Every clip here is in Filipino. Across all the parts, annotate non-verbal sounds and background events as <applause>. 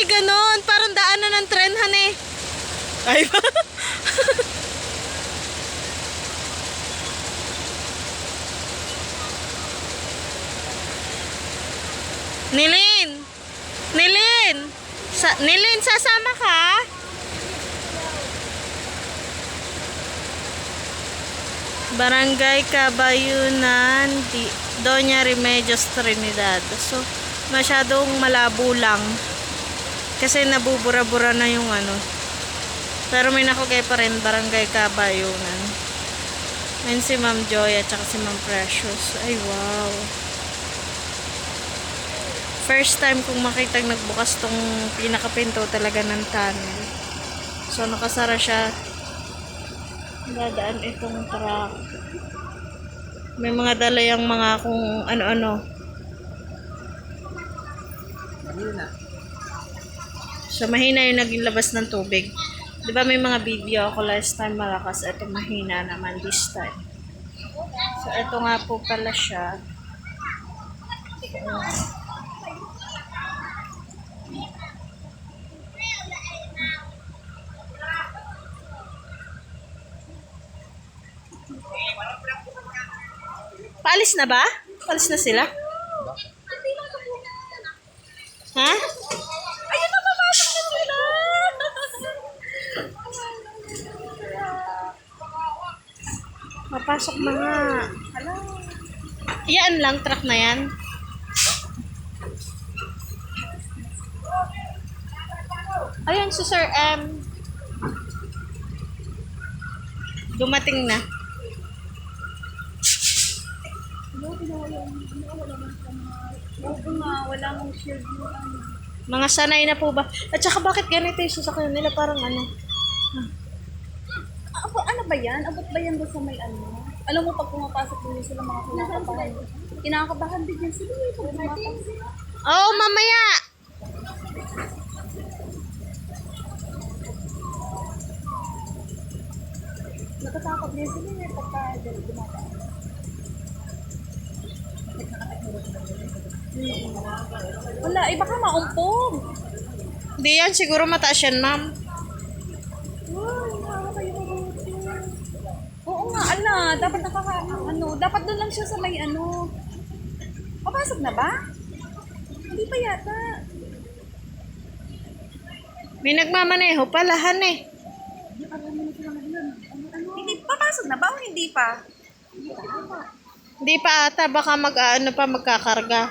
may ganon. Parang daanan ng tren, han eh. Ay ba? <laughs> Nilin! Nilin! Sa Nilin, sasama ka? Barangay Cabayunan, di, Doña Remedios Trinidad. So, masyadong malabo lang. Kasi nabubura-bura na yung ano. Pero may nakagay pa rin, Barangay Cabayunan. Ayun si Ma'am Joy at saka si Ma'am Precious. Ay, wow. First time kong makitang nagbukas tong pinakapinto talaga ng tunnel. So, nakasara siya dadaan itong truck. May mga dala yung mga kung ano-ano. So, mahina yung naging labas ng tubig. Di ba may mga video ako last time malakas, ito mahina naman this time. So, ito nga po pala siya. Paalis na ba? Paalis na sila? Ha? Ayun na, papasok na sila! Papasok na nga. Hello. Yan lang, truck na yan. Ayun, si Sir M. Dumating na. Wala mong shield mo. Mga sanay na po ba? At saka bakit ganito yung sasakyan nila parang ano? Ah, Abo, ano ba yan? Abot ba yan doon sa may ano? Alam mo, pag pumapasok din sila mga kinakabahan. Kinakabahan din yan sila. eh, Pag pumapasok. Oo, oh, mamaya! Natatakot din sila eh, pagka dyan dumadaan. Wala, eh baka maumpog. Hindi yan, siguro mataas yan, ma'am. Wow, nakakayo mabuti. Oo nga, ala, dapat nakaka, ano, dapat doon lang siya sa may ano. Papasok na ba? Hindi pa yata. May nagmamaneho pala, han eh. Hindi, papasok na ba o hindi pa? Hindi pa ata, baka mag, ano pa, magkakarga.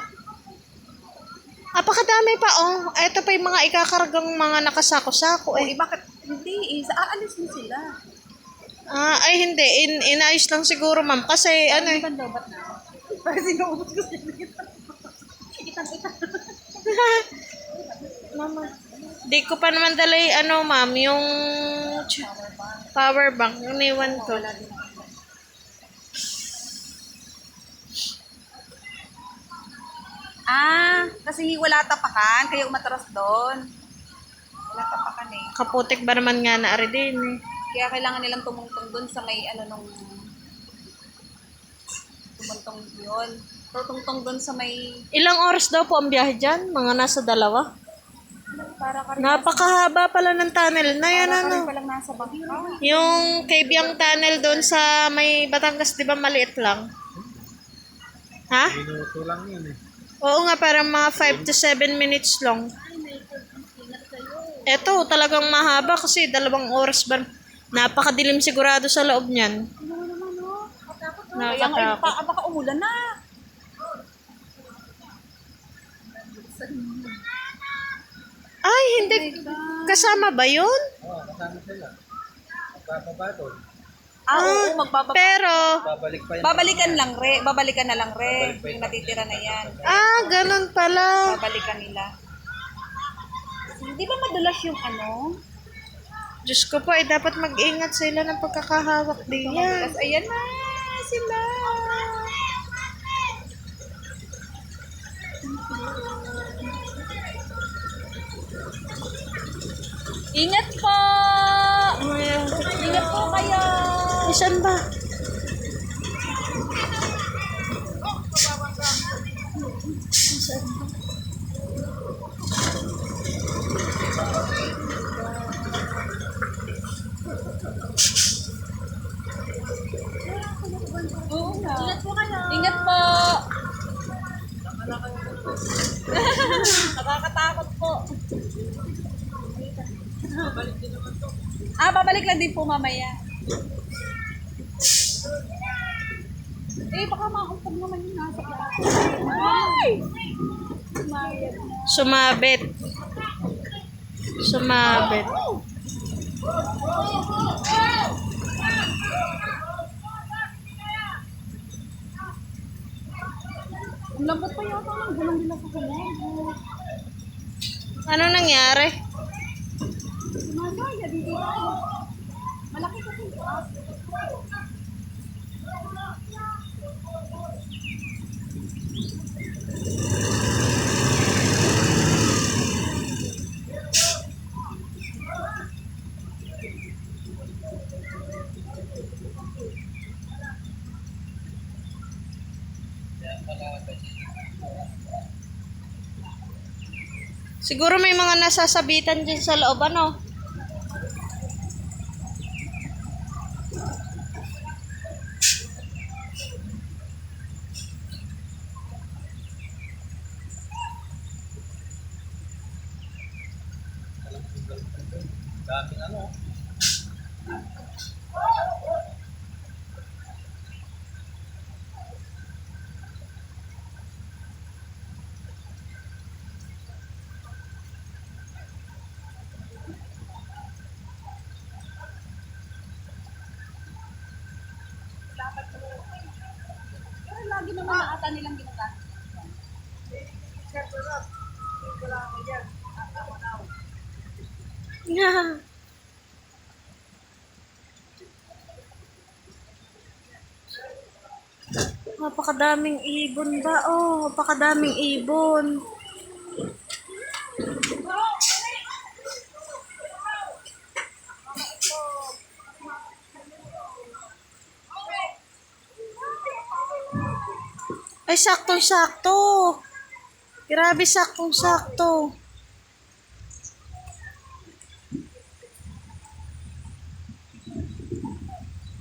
Apakadami pa, oh. Ito pa yung mga ikakargang mga nakasako-sako, Eh, eh. bakit? Hindi, eh, aalis mo sila. Ah, ay, hindi. In, inayos lang siguro, ma'am. Kasi, ano eh. Ano ba ba't na? Parang sinuubos ko sila. Kitang-kita. Mama. Di ko pa naman dala ano, ma'am, yung power bank. Yung niwan ko. Ah, kasi wala tapakan, kaya umatras doon. Wala tapakan eh. Kaputik ba naman nga na ari din eh. Kaya kailangan nilang tumungtong doon sa may ano nung tumungtong yun. Tutungtong doon sa may Ilang oras daw po ang biyahe dyan? Mga nasa dalawa? para ka Napakahaba pala ng tunnel na yan, ano. palang nasa bangka. Yung Kabyang Tunnel doon sa may Batangas, di ba maliit lang? Ha? Minuto lang yun eh. Oo nga, parang mga 5 to 7 minutes lang. Eto, talagang mahaba kasi dalawang oras ba? Napakadilim sigurado sa loob niyan. Ano naman no? Kaya nga, Nakakatakot. pa, baka umulan na. Ay, hindi. Kasama ba yun? Oo, kasama sila. Magpapaba doon. Ah, oo, magbababa. Pero, Babalik pa yun. Babalikan lang re, babalikan na lang re. Yung natitira na yan. ah, ganun pala. Babalikan nila. Di ba madulas yung ano? Diyos ko po, eh, dapat mag-ingat sila ng pagkakahawak din yan. Ayan na sila. Ingat po! Ingat po kayo! Isan ba? Isan ba? Nakakatakot po. Ah, babalik lang din po mamaya. Eh, baka makakumpag naman yung nasa Ay! Sumabit. Sumabit. Sumabit. Ang lambot pa yata ng gulong nila sa kanya. Ano nangyari? Mamaya, dito. Malaki kasi. Siguro may mga nasasabitan dyan sa loob, ano? Pero lagi naman na ata nilang ginagamit. <laughs> Napakadaming ibon ba? Oh, napakadaming ibon. Ay, saktong-sakto. Grabe, saktong-sakto.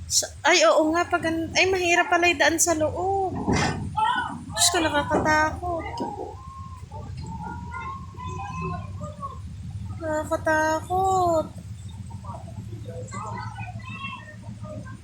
Sa- ay, oo nga. Pag, ay, mahirap pala daan sa loob. Diyos ko, nakakatakot. Nakakatakot.